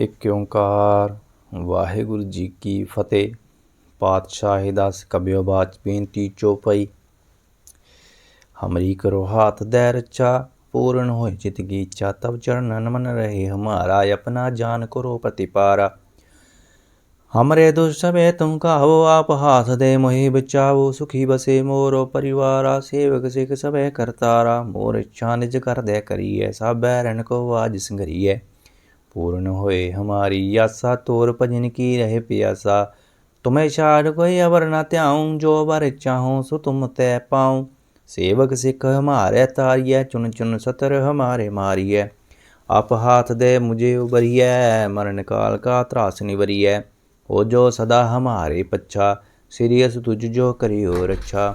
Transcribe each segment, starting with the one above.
ਇੱਕ ਓੰਕਾਰ। ਵਾਹਿਗੁਰੂ ਜੀ ਕੀ ਫਤਿਹ। ਪਾਤਸ਼ਾਹ ਦਾ ਕਬਿਓ ਬਾਚ ਬੇਨਤੀ ਚੋਪਈ। ਹਮਰੀ ਕਰੋ ਹਾਥ ਦੈ ਰਚਾ, ਪੂਰਨ ਹੋਏ ਜਿਤ ਕੀ ਇੱਛਾ ਤਬ ਚਰਨ ਮਨ ਰਹੇ ਹਮਾਰਾ, ਆਪਣਾ ਜਾਨ ਕਰੋ ਪ੍ਰਤਿਪਾਰਾ। ਹਮਰੇ ਦੁਸ਼ ਸਭੇ ਤੁਮ ਕਾਹੋ ਆਪ ਹਾਸ ਦੇ ਮੋਹਿ ਬਚਾਵੋ, ਸੁਖੀ ਬਸੇ ਮੋਰੋ ਪਰਿਵਾਰਾ, ਸੇਵਕ ਸਿਖ ਸਭੇ ਕਰਤਾਰਾ। ਮੋਰ ਇੱਛਾ ਨਿਜ ਕਰ ਦੇ ਕਰੀਐ ਸਭ ਬੈਰਨ ਕੋ ਆਜ ਸੰਗਰੀਐ। पूर्ण होए हमारी आशा तोर भजन की रहे प्यासा तुम्हें छाड़ कोई अवर न त्याऊं जो बर चाहूं सो तुम तय पाऊं सेवक सिख हमारे तारिय चुन चुन सतर हमारे मारिय आप हाथ दे मुझे उबरिय मरण काल का त्रास निवरिय हो जो सदा हमारे पच्छा सिरियस तुझ जो करियो रक्षा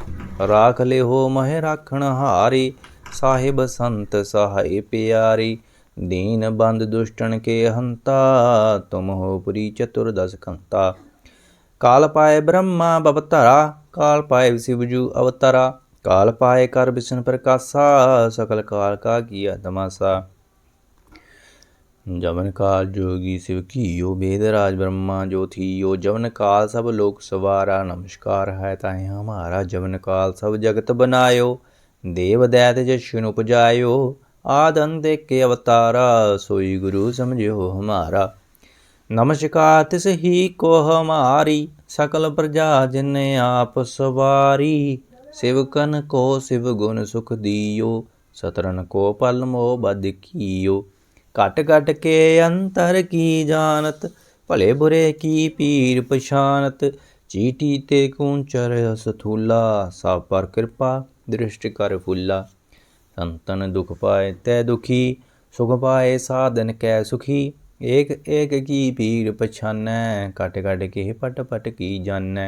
राख ले हो मह राखण हारी साहिब संत सहाय प्यारी दीन बंद दुष्टन के हंता तुम हो पुरी चतुर्दश कंता काल पाए ब्रह्मा बवतरा काल पाए शिवजू अवतरा काल पाए कर विष्णु प्रकाशा सकल काल का किया तमाशा जवन काल जोगी शिव कियो वेद राज ब्रह्मा जो थियो जवन काल सब लोक सवारा नमस्कार है ताहे हमारा जवन काल सब जगत बनायो देव दैत जशन उपजायो ਆਦ ਅੰਦੇ ਕੇ ਅਵਤਾਰਾ, ਸੋਈ ਗੁਰੂ ਸਮਝਿਓ ਹਮਾਰਾ। ਨਮਸਕਾਰ ਤਿਸ ਹੀ ਕੋ ਹਮਾਰੀ ਸਕਲ ਪ੍ਰਜਾ ਜਿਨੇ ਆਪ ਸਵਾਰੀ। ਸਿਵ ਸਿਵਕਨ ਕੋ ਸਿਵ ਗੁਣ ਸੁਖ ਦੀਓ ਸਤਰਨ ਕੋ ਪਲ ਮੋ ਬਦ ਕੀਓ। ਘਟ ਘਟ ਕੇ ਅੰਤਰ ਕੀ ਜਾਣਤ, ਭਲੇ ਬੁਰੇ ਕੀ ਪੀਰ ਪਛਾਨਤ ਚੀਟੀ ਤੇ ਕੂੰਚਰ ਸਥੂਲਾ ਸਭ ਪਰ ਕਿਰਪਾ ਦ੍ਰਿਸ਼ਟ ਕਰ ਫੁੱਲਾ। संतन दुख पाए तय दुखी सुख पाए साधन कै सुखी एक एक की पीर पछान कट कट के पट पट की जान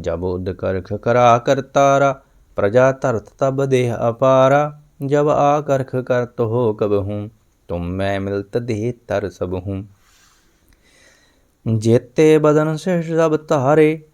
जब उद करख करा कर तारा प्रजा तरथ तब देह अपारा जब आ करख कर तो हो कब हूँ तुम मैं मिलत देह तर सब हूँ जेते बदन से सब तारे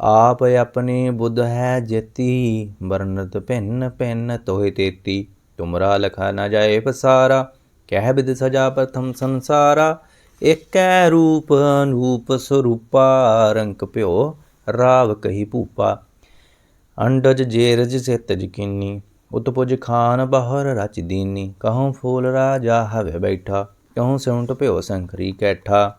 ਆਪ ਆਪਣੀ ਬੁੱਧ ਹੈ ਜੇਤੀ, ਵਰਨਤ ਭਿੰਨ ਭਿੰਨ ਤੋਹਿ ਤੇਤੀ। ਤੁਮਰਾ ਲਖਾ ਨਾ ਜਾਏ ਪਸਾਰਾ, ਕਹਿ ਬਿਦ ਸਜਾ ਪ੍ਰਥਮ ਸੰਸਾਰਾ। ਏਕੈ ਰੂਪ ਅਨੂਪ ਸਰੂਪਾ, ਰੰਕ ਭਿਓ ਰਾਵ ਕਹੀ ਭੂਪਾ। ਅੰਡਜ ਜੇਰਜ ਸਿਤ ਜਕੀਨੀ ਉਤਪੁਜ ਖਾਨ ਬਾਹਰ ਰਚ ਦੀਨੀ। ਕਹਉ ਫੂਲ ਰਾਜਾ ਹਵੇ ਬੈਠਾ, ਕਹਉ ਸਿਉਂਟ ਭਿਓ ਸੰਖਰੀ ਕੈਠਾ।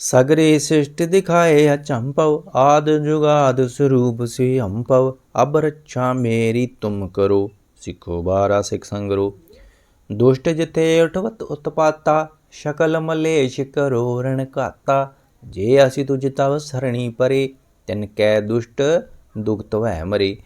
ਸਗਰੇ ਸਿਸ਼ਟ ਦਿਖਾਏ ਅਚੰਪਵ ਆਦ ਜੁਗਾਦ ਸਰੂਪ ਸੇ ਹੰਪਵ ਅਬ ਰੱਛਾ ਮੇਰੀ ਤੁਮ ਕਰੋ, ਸਿੱਖੋ ਬਾਰਾ ਸਿੱਖ ਸੰਗਰੋ। ਦੁਸ਼ਟ ਜਿਥੇ ਉਠਵਤ ਉਤਪਾਤਾ, ਸ਼ਕਲ ਮਲੇਸ਼ ਕਰੋ ਰਣ ਕਾਤਾ ਜੇ ਅਸੀਂ ਤੁਜ ਤਵ ਸਰਣੀ ਪਰੇ, ਤਿਨ ਕੈ ਦੁਸ਼ਟ ਦੁਖ ਤਵੈ ਮਰੇ।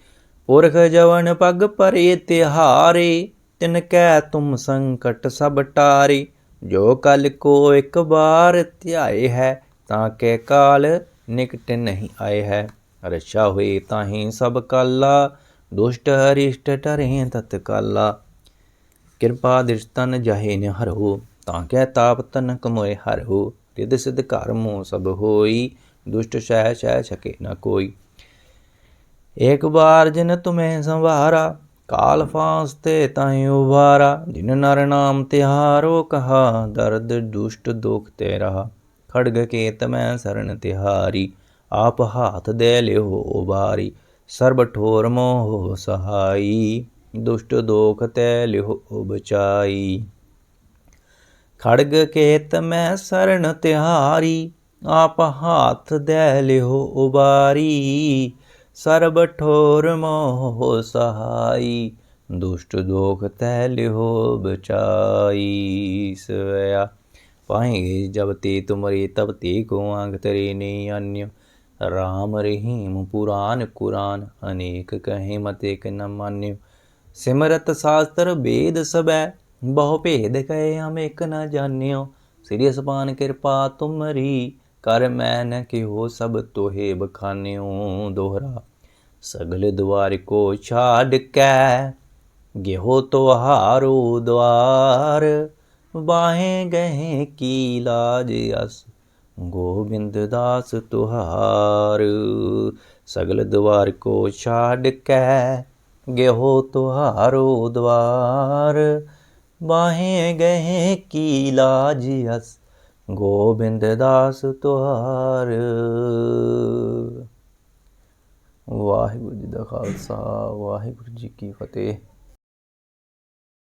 ਪੁਰਖ ਜਵਨ ਪਗ ਪਰੇ ਤਿਹਾਰੇ, ਤਿਨ ਕੈ ਤੁਮ ਸੰਕਟ ਸਭ ਟਾਰੇ। ਜੋ ਕਲ ਕੋ ਇੱਕ ਵਾਰ ਧਿਆਏ ਹੈ, ਤਾਂ ਕੇ ਕਾਲ ਨਿਕਟ ਨਹੀਂ ਆਏ ਹੈ। ਰਛਾ ਹੋਏ ਤਾਹੀਂ ਸਭ ਕਾਲਾ, ਦੁਸ਼ਟ ਹਰਿਸ਼ਟ ਟਰੇ ਤਤ ਕਾਲਾ ਕਿਰਪਾ ਦਿਸ਼ਤਨ ਜਾਹੇ ਨ ਹਰਹੁ ਤਾਂ ਕੈ ਤਾਪ ਤਨ ਕਮੋਏ ਹਰਹੁ ਰਿਦ ਸਿਧ ਘਰ ਮੋ ਸਭ ਹੋਈ, ਦੁਸ਼ਟ ਸਹਿ ਸਹਿ ਛਕੇ ਨ ਕੋਈ। ਇੱਕ ਵਾਰ ਜਿਨ ਤੁਮੇ ਸੰਵਾਰਾ ਕਾਲ ਫਾਂਸ ਤੇ ਤਾਈ ਉਵਾਰਾ ਜਿਨ ਨਰ ਨਾਮ ਤਿਹਾਰੋ ਕਹਾ, ਦਰਦ ਦੁਸ਼ਟ ਦੁਖ ਤੇ ਰਹਾ। ਖੜਗ ਕੇਤ ਮੈਂ ਸਰਨ ਤਿਹਾਰੀ, ਆਪ ਹਾਥ ਦੇ ਲਿਓ ਉਬਾਰੀ, ਸਰਬ ਠੋਰ ਮੋਹ ਸਹਾਈ, ਦੁਸ਼ਟ ਦੋਖ ਤੈ ਲਿਓ ਬਚਾਈ ਖੜਗ ਕੇਤ ਮੈਂ ਸਰਨ ਤਿਹਾਰੀ, ਆਪ ਹਾਥ ਦੇ ਲਿਓ ਉਬਾਰੀ ਸਰਬ ਠੋਰ ਮੋਹ ਸਹਾਈ, ਦੁਸ਼ਟ ਦੋਖ ਤੈ ਲਿਹੋ ਬਚਾਈ। ਸਵਿਆ ਪਾਏਗੇ ਜਬ ਤੇ ਤੁਮਰੇ, ਤਬ ਤੇ ਕੋ ਅੰਗ ਤਰੇ ਨੇ ਅਨਿ ਰਾਮ ਰਹੀਮ ਪੁਰਾਨ ਕੁਰਾਨ, ਅਨੇਕ ਕਹੇ ਮਤ ਇਕ ਨ ਮਾਨਿ। ਸਿਮਰਤ ਸਾਸਤਰ ਵੇਦ ਸਬੈ, ਬਹੁ ਭੇਦ ਕਹੇ ਹਮ ਇਕ ਨ ਜਾਣਿਓ। ਸ੍ਰੀ ਅਸਪਾਨ ਕਿਰਪਾ ਤੁਮਰੀ ਕਰ ਮੈਂ ਨ ਕਿਹੋ ਸਭ ਤੋਹੇ ਬਖਾਨਿਓ ਦੋਹਰਾ। ਸਗਲ ਦੁਆਰ ਕੋ ਛਾੜ ਕੈ, ਗਿਹੋ ਤੋਹਾਰੋ ਦਵਾਰ। ਬਾਹੇ ਗਏ ਕੀ ਲਾਜ ਅਸ, ਗੋਬਿੰਦ ਦਾਸ ਤੁਹਾਰ। ਸਗਲ ਦਵਾਰ ਕੋ ਛਾੜ ਕੈ, ਗਿਹੋ ਤੁਹਾਰੋ ਦਵਾਰ। ਬਾਹੇ ਗਏ ਕੀ ਲਾਜ ਅਸ ਗੋਬਿੰਦ ਦਾਸ ਤੁਹਾਰ। ਵਾਹਿਗੁਰੂ ਜੀ ਦਾ ਖਾਲਸਾ ਵਾਹਿਗੁਰੂ ਜੀ ਕੀ ਫਤਿਹ।